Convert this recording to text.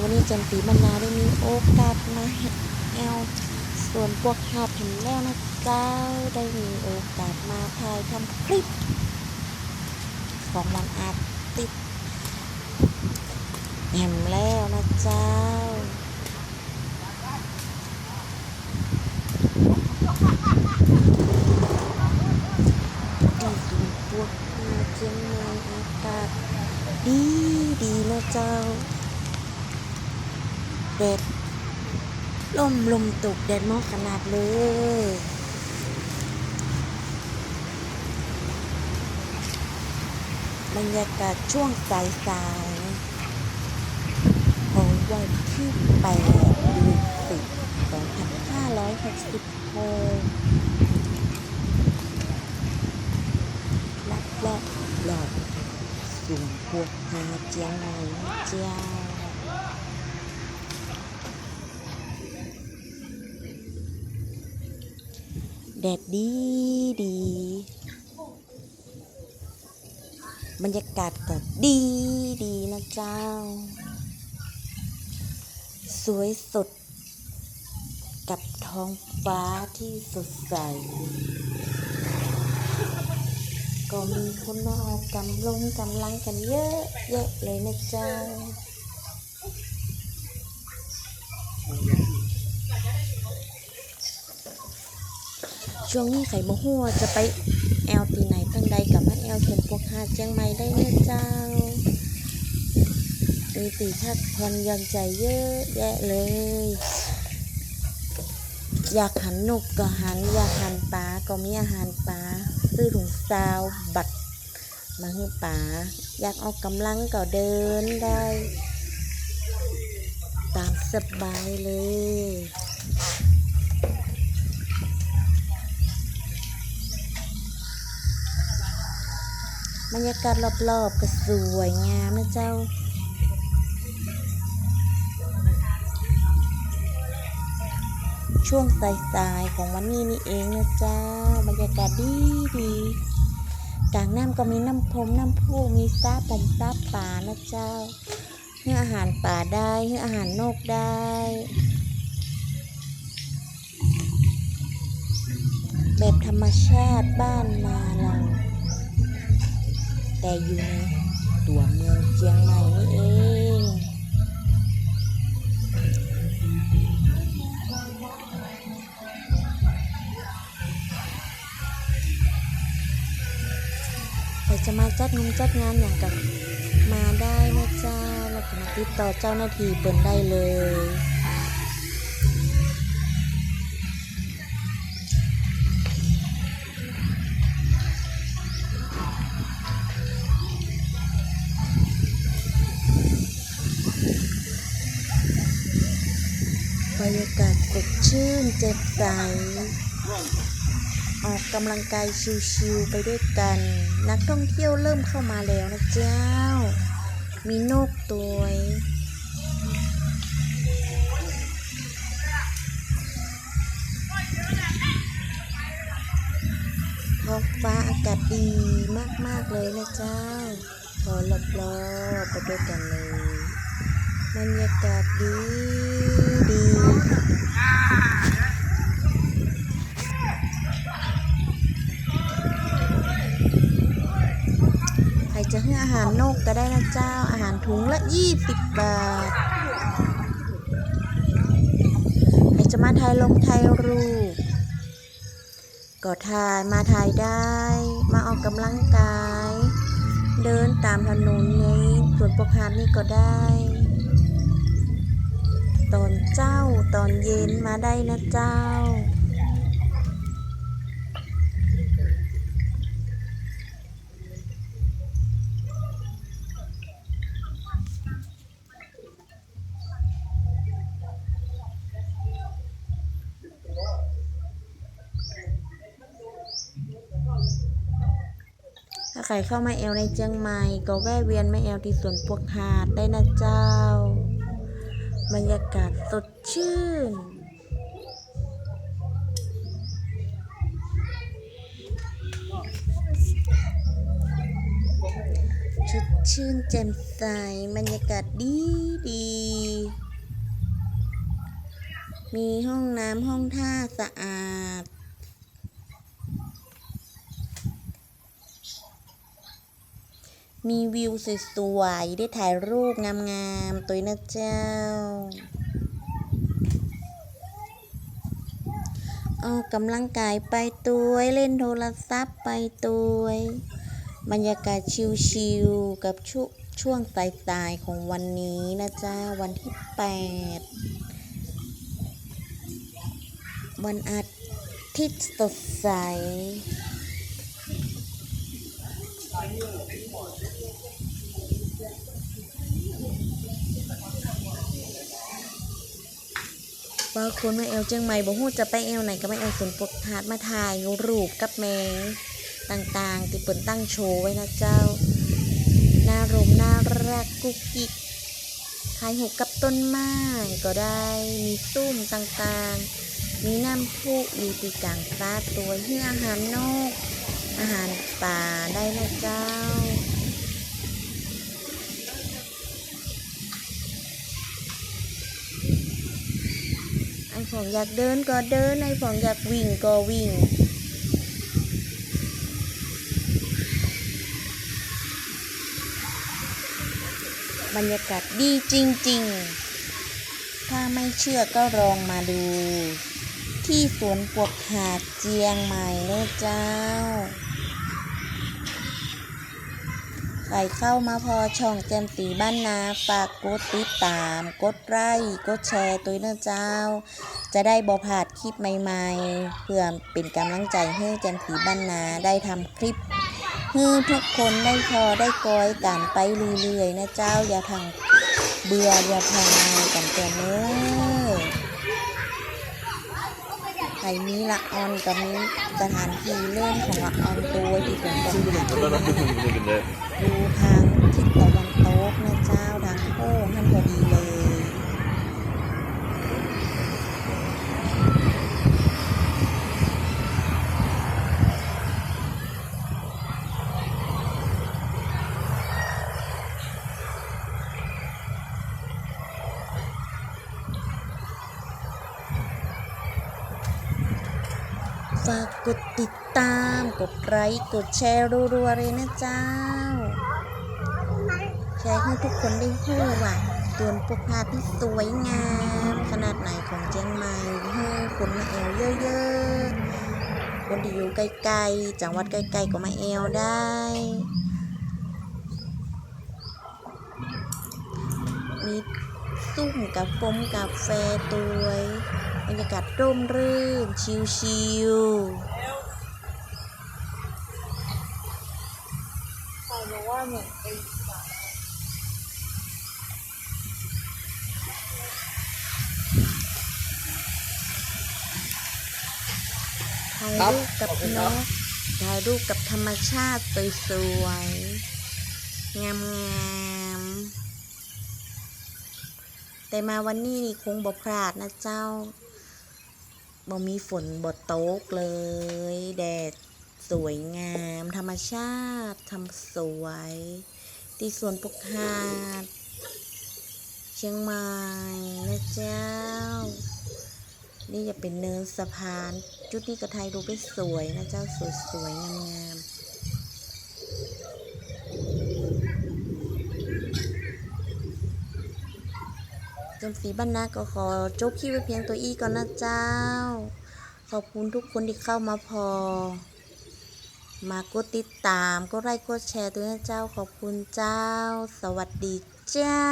วันนี้จันปีบรรณาได้มีโอกาสมาแอลส่วนพวกหาดเห็นแล้วนะเจ้าได้มีโอกาสมาถ่ายทำคลิปของวันอาทิตย์แหมแล้วนะเจ้าพวกมาเชียงใหม่อากาศดีดีนะเจ้า แดดลมลมตกแดดมอกขนาดเลยบรรยากาศช่วงสายสายๆของวันที่8เดือน10 2566ลัดเลาะหลอดสุ่มพวกหาเจียงใหนเจ้า แดดดีดี บรรยากาศก็ดีดีนะเจ้า สวยสด กับท้องฟ้าที่สดใส ก็มีคนมาออกกำลงกำลังกันเยอะแยะเลยนะเจ้า ช่วงนี้ไข่มะหัวจะไปแอลตีไหนตั้งใดกับมาแอลชนพวกหาเชียงใหม่ได้เนะเจ้ามีตีพักผ่อนยอนใจเยอะแยะเลย อยากหันนกก็หัน อยากหันปลาก็มีอาหารปลาซื้อถุงซาวบัตรมาให้ปลาอยากออกกำลังก็เดินได้ ตามสบายเลย บรรยากาศรอบๆก็สวยงามนะเจ้าช่วงสายๆของวันนี้นี่เองนะเจ้าบรรยากาศดีดีกลางน้ำก็มีน้ำพรมน้ำพุมีซาปมซาป่านะเจ้าให้อาหารป่าได้ให้อาหารนกได้ แบบธรรมชาติบ้านนาเรา แต่อยู่ในตัวเมืองเชียงใหม่นี่เองใครจะมาจัดงานจัดงานอย่างกับมาได้นะจ้าแล้วก็มาติดต่อเจ้าหน้าที่เปิดได้เลย บรรยากาศสดชื่นแจ่มใสออกกำลังกายชิวๆไปด้วยกัน นักท่องเที่ยวเริ่มเข้ามาแล้วนะเจ้า มีนกตัวท้องฟ้าอากาศดีมากๆเลยนะเจ้าขอรอบๆไปด้วยกันเลย บรรยากาศดีดีใครจะให้อาหารนกก็ได้นะเจ้า อาหารถุงละ20บาท ใครจะมาถ่ายลงถ่ายรูป ก็ถ่ายมาถ่ายได้ มาออกกำลังกาย เดินตามถนนนี้ส่วนปกหาดนี่ก็ได้ ตอนเจ้าตอนเย็นมาได้นะเจ้า ถ้าใครเข้ามาแอลในเจียงใหม่ ก็แวะเวียนมาแอลที่สวนปวกหาดได้นะเจ้า บรรยากาศสดชื่นชุดชื่นแจ่มใสบรรยากาศดีดี มีห้องน้ำห้องท่าสะอาดมีวิวสวยๆ ได้ถ่ายรูปงามๆ ตัวนะเจ้า ออกกำลังกายไปตัวเล่นโทรศัพท์ไปตัวบรรยากาศชิลๆกับช่วงช่วงสายๆของวันนี้นะจ๊ะวันที่ 8 วันอาทิตย์สดใส ว่าคนมาแอลเจียงใหม่บ่ฮู้จะไปแอลไหนก็มาแอลสวนปกทาดมาถ่ายรูปกับแมงต่างๆที่เปิ่นตั้งโชว์ไว้นะเจ้าน่ารมน่ารักกุกกิกถ่ายหูปกับต้นไม้ก็ได้มีซุ้มต่างๆ มีน้ำพุอยู่ที่กลางซาตัวเฮืออาหารนก อาหารป่าได้นะเจ้า ไอ้ของอยากเดินก็เดินไอ้ของอยากวิ่งก็วิ่ง บรรยากาศดีจริง ๆ ถ้าไม่เชื่อก็ลองมาดู ที่สวนปวกหาดเจียงใหม่เนอะเจ้าใครเข้ามาพอช่องแจมสีบ้านนาฝากกดติดตาม กดไลค์กดแชร์ตัวเนอะเจ้า จะได้บอพลาดคลิปใหม่ๆ เพื่อเป็นกำลังใจให้แจมสีบ้านนาได้ทำคลิปให้ทุกคนได้พอได้กอยกันไปเรื่อยๆนะเจ้าอย่าทางเบื่ออย่าทางนายกันแต่เน้อใครมีละออนก็มีสถานที่เล่นของละออนตัวที่เป็นตรงหาด Sådana kunde ดูทางทิศตะวันตกนะเจ้าทางโค้งท่านพอดีเลย ฝากกดติดตาม กดไลค์กดแชร์รัวๆเลยนะเจ้า แชร์ให้ทุกคนได้รู้ว่าตัวนพวกพาที่สวยงาม ขนาดไหนของเจียงใหม่ให้คนมาแอลเยอะๆ คนที่อยู่ไกลๆจังหวัดไกลๆก็มาแอลได้มีซุ้มกาแฟมกาแฟตัว บรรยากาศร่มรื่น ชิวๆใครบอกว่าเหมือนไอ้ถ่ายรูปกับนกถ่ายรูปกับธรรมชาติสวยๆ งามๆ แต่มาวันนี้นี่คงบ่พลาดนะเจ้า บ่มีฝนบ่ตกเลย แดดสวยงาม ธรรมชาติทำสวย ที่สวนปกหาด เชียงใหม่นะเจ้า นี่จะเป็นเนินสะพาน จุดนี้ก็ถ่ายรูได้สวยนะเจ้าสวยสวยๆงามจำสีบ้านนาก็ขอจบคลิปไว้เพียงตัวอีก่อนนะเจ้า ขอบคุณทุกคนที่เข้ามาพอ มากดติดตามก็ไลค์กดแชร์ด้วยนะเจ้าขอบคุณเจ้า สวัสดีเจ้า